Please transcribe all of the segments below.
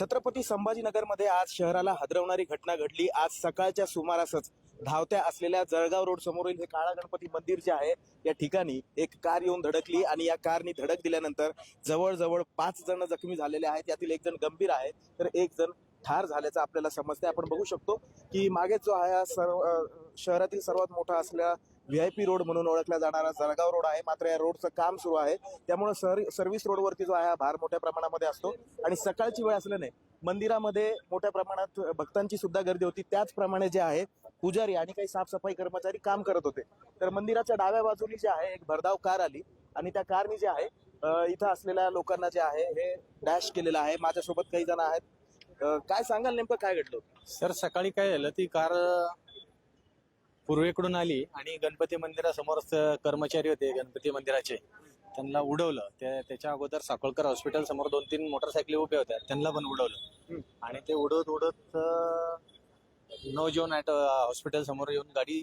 छत्रपती संभाजीनगरमध्ये आज शहराला हादरवणारी घटना घडली. आज सकाळच्या सुमारासच धावत्या असलेल्या जळगाव रोड समोरील हे काळा गणपती मंदिर जे आहे या ठिकाणी एक कार येऊन धडकली आणि या कारनी धडक दिल्यानंतर जवळजवळ पाच जण जखमी झालेले आहेत. यातील एक जण गंभीर आहे. तर एक जण ठार झाल्याचं आपल्याला समजते आपण बघू शकतो की मागे जो आहे सर्व शहरातील सर्वात मोठा असल्या व्ही आय पी रोड म्हणून ओळखला जाणारा जळगाव रोड आहे. मात्र या रोडचं काम सुरू आहे. त्यामुळे सर सर्व्हिस रोडवरती जो आहे हा भार मोठ्या प्रमाणामध्ये असतो. आणि सकाळची वेळ असल्याने मंदिरामध्ये मोठ्या प्रमाणात भक्तांची सुद्धा गर्दी होती. त्याचप्रमाणे जे आहे पुजारी आणि काही साफसफाई कर्मचारी काम करत होते. तर मंदिराच्या डाव्या बाजूनी जे आहे एक भरधाव कार आली. आणि त्या कारनी जे आहे इथं असलेल्या लोकांना जे आहे हे डॅश केलेलं आहे. माझ्यासोबत काही जण आहेत. काय सांगाल नेमकं? काय घडलं सर सकाळी काय झालं ती कार पूर्वेकडून आली आणि गणपती मंदिरासमोरच अ, कर्मचारी होते गणपती मंदिराचे. त्यांना उडवलं. त्या त्याच्या अगोदर साकोळकर हॉस्पिटल समोर दोन तीन मोटरसायकली उभ्या होत्या. त्यांना पण उडवलं. आणि ते उडवत उडत नवजीवन ऍट हॉस्पिटल समोर येऊन गाडी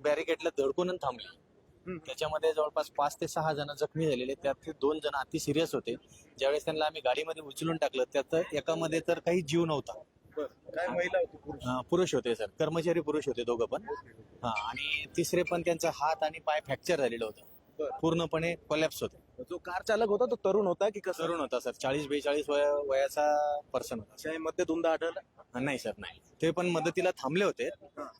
बॅरिकेडला धडकून थांबली. त्याच्यामध्ये जवळपास पाच ते सहा जण जखमी झालेले. त्यात दोन जण अति सिरियस होते. ज्यावेळेस त्यांना आम्ही गाडीमध्ये उचलून टाकलं त्यात एकामध्ये तर काही जीव नव्हता. काय महिला होती पुरुष? अं, पुरुष होते सर. कर्मचारी पुरुष होते दोघं पण. हा आणि तिसरे पण त्यांचा हात आणि पाय फ्रॅक्चर झालेलं होतं. बरं. पूर्णपणे कोलॅप्स होते. जो कार चालक होता तो तरुण होता की कसं? तरुण होता सर. चाळीस बेचाळीस वया वयाचा पर्सन होता. अशा मध्ये धुंद आढळला? नाही सर नाही. ते पण मदतीला थांबले होते.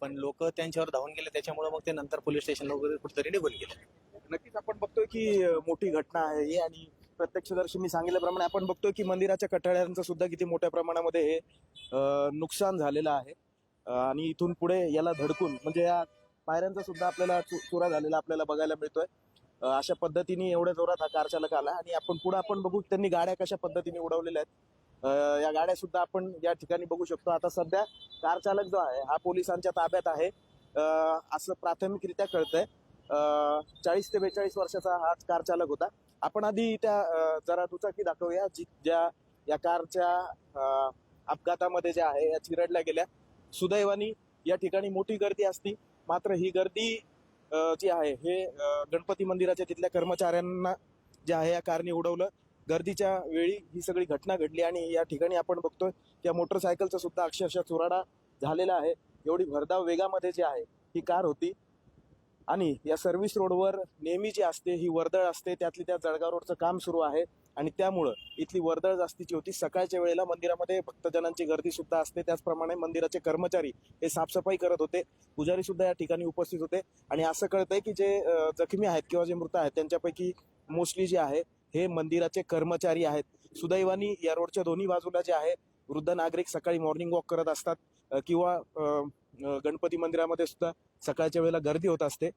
पण लोक त्यांच्यावर धावून गेले. त्याच्यामुळे मग ते नंतर पोलीस स्टेशनला वगैरे कुठेतरी निघून गेले. नक्कीच आपण बघतोय की अ, मोठी घटना आहे. ही आणि प्रत्यक्षदर्शींनी सांगितल्याप्रमाणे आपण बघतोय की मंदिराच्या कठाड्यांचं सुद्धा किती मोठ्या प्रमाणामध्ये हे नुकसान झालेलं आहे. आणि इथून पुढे याला धडकून म्हणजे या पायऱ्यांचा सुद्धा आपल्याला चुरा झालेला आपल्याला बघायला मिळतोय. अशा पद्धतीने एवढ्या जोरात हा कार चालक आला आणि आपण पुढे आपण बघू त्यांनी गाड्या कशा पद्धतीने उडवलेल्या आहेत. या गाड्या सुद्धा आपण या ठिकाणी बघू शकतो. आता सध्या कार चालक जो आहे हा पोलिसांच्या ताब्यात आहे. असं प्राथमिकरित्या कळतंय. चाळीस ते बेचाळीस वर्षाचा हा कार चालक होता. आपण आधी त्या जरा दुचाकी दाखवूया जी ज्या या कारच्या अपघातामध्ये ज्या आहे या चिरडल्या गेल्या. सुदैवानी या ठिकाणी मोठी गर्दी असती. मात्र ही गर्दी जी आहे हे गणपती मंदिराच्या तिथल्या कर्मचाऱ्यांना जे आहे या कारने उडवलं. गर्दीच्या वेळी ही सगळी घटना घडली आणि या ठिकाणी आपण बघतोय त्या मोटरसायकलचा सुद्धा अक्षरशः चुराडा झालेला आहे. एवढी भरधाव वेगामध्ये जी आहे ही कार होती. आणि या सर्व्हिस रोडवर नेहमी जी असते ही वर्दळ असते त्यातली त्या जळगाव रोडचं काम सुरू आहे. आणि त्यामुळं इथली वर्दळ जास्तीची होती. सकाळच्या वेळेला मंदिरामध्ये भक्तजनांची गर्दी सुद्धा असते. त्याचप्रमाणे मंदिराचे कर्मचारी हे साफसफाई करत होते. पुजारी सुद्धा या ठिकाणी उपस्थित होते. आणि असं कळतंय की जे जखमी आहेत किंवा जे मृत आहेत त्यांच्यापैकी मोस्टली जे आहे हे मंदिराचे कर्मचारी आहेत. सुदैवानी या रोडच्या दोन्ही बाजूला जे आहे वृद्ध नागरिक सकाळी मॉर्निंग वॉक करत असतात. किंवा गणपती मंदिरामध्ये सुद्धा सकाळच्या वेळेला गर्दी होत असते.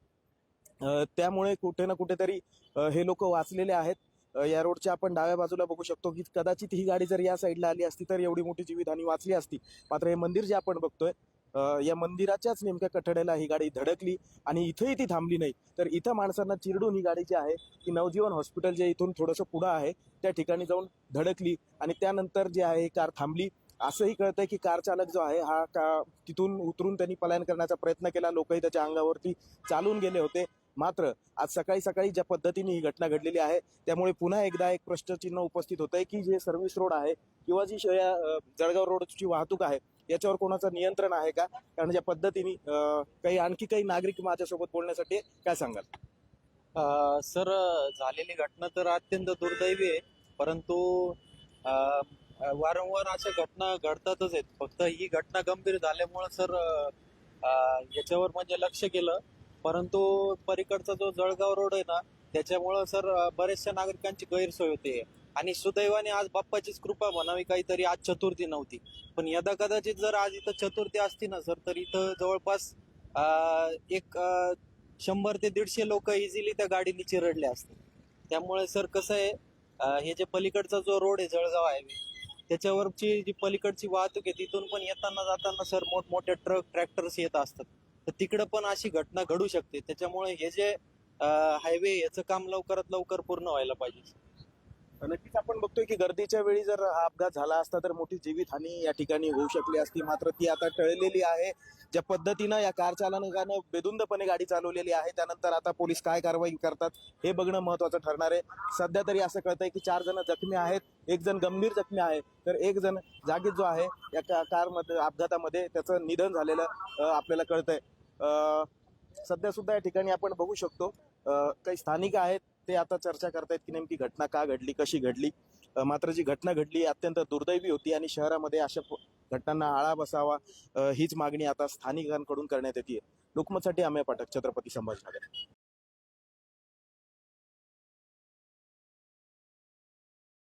त्यामुळे कुठे ना कुठेतरी हे लोक वाचलेले आहेत. या रोडच्या आपण डाव्या बाजूला बघू शकतो की कदाचित ही गाडी जर या साईडला आली असती तर एवढी मोठी जीवितहानी वाचली असती. मात्र हे मंदिर जे आपण बघतोय या मंदिराच्याच नेमक्या कठड्याला ही गाडी धडकली आणि इथंही ती थांबली नाही. तर इथं माणसांना चिरडून ही गाडी जी आहे ती नवजीवन हॉस्पिटल जे इथून थोडंसं पुढं आहे त्या ठिकाणी जाऊन धडकली आणि त्यानंतर जे आहे ही कार थांबली. असंही कळतंय की कार चालक जो आहे हा का तिथून उतरून त्यांनी पलायन करण्याचा प्रयत्न केला. लोकही त्याच्या अंगावरती चालून गेले होते. मात्र आज सकाळी सकाळी ज्या पद्धतीने ही घटना घडलेली आहे त्यामुळे पुन्हा एकदा एक प्रश्नचिन्ह उपस्थित होत आहे की जे सर्व्हिस रोड आहे किंवा जी जळगाव रोडची वाहतूक आहे याच्यावर कोणाचं नियंत्रण आहे का? कारण ज्या पद्धतीने काही आणखी काही नागरिक माझ्यासोबत बोलण्यासाठी काय सांगाल? सर झालेली घटना तर अत्यंत दुर्दैवी आहे. परंतु वारंवार अशा घटना घडतातच आहेत. फक्त ही घटना गंभीर झाल्यामुळे सर याच्यावर म्हणजे लक्ष केलं. परंतु पलीकडचा जो जळगाव रोड आहे ना त्याच्यामुळं सर बऱ्याचशा नागरिकांची गैरसोय होते. आणि सुदैवाने आज बाप्पाचीच कृपा म्हणावी काहीतरी आज चतुर्थी नव्हती. पण यदा कदाचित जर आज इथं चतुर्थी असती ना सर तर इथं जवळपास एक शंभर ते दीडशे लोक इझिली त्या गाडीने चिरडले असते. त्यामुळे सर कसं आहे हे जे पलीकडचा जो रोड आहे जळगाव हायवे त्याच्यावरची जी पलीकडची वाहतूक आहे तिथून पण येताना जाताना सर मोठमोठे ट्रक ट्रॅक्टर्स येत असतात. तर तिकडं पण अशी घटना घडू शकते. त्याच्यामुळे हे जे हायवे याचं काम लवकरात लवकर पूर्ण व्हायला पाहिजे. नक्कीच आपण बघतोय की गर्दीच्या वेळी जर हा अपघात झाला असता तर मोठी जीवितहानी या ठिकाणी होऊ शकली असती. मात्र ती आता टळलेली आहे. ज्या पद्धतीनं या कार चालकानं बेदुंदपणे गाडी चालवलेली आहे त्यानंतर आता पोलीस काय कारवाई करतात हे बघणं महत्वाचं ठरणार आहे. सध्या तरी असं कळतंय की चार जण जखमी आहेत एक जण गंभीर जखमी आहे. तर एक जण जागीच जो आहे या का- कारमध्ये अपघातामध्ये त्याचं निधन झालेलं आपल्याला कळतंय. सध्या सुद्धा या ठिकाणी आपण बघू शकतो. काही स्थानिक आहेत ते आता चर्चा करतायत की नेमकी घटना का घडली कशी घडली? मात्र जी घटना घडली अत्यंत दुर्दैवी होती आणि शहरामध्ये अशा घटनांना आळा बसावा हीच मागणी आता स्थानिकांकडून करण्यात येते लोकमतसाठी आम्ही पाठक छत्रपती संभाजीनगर.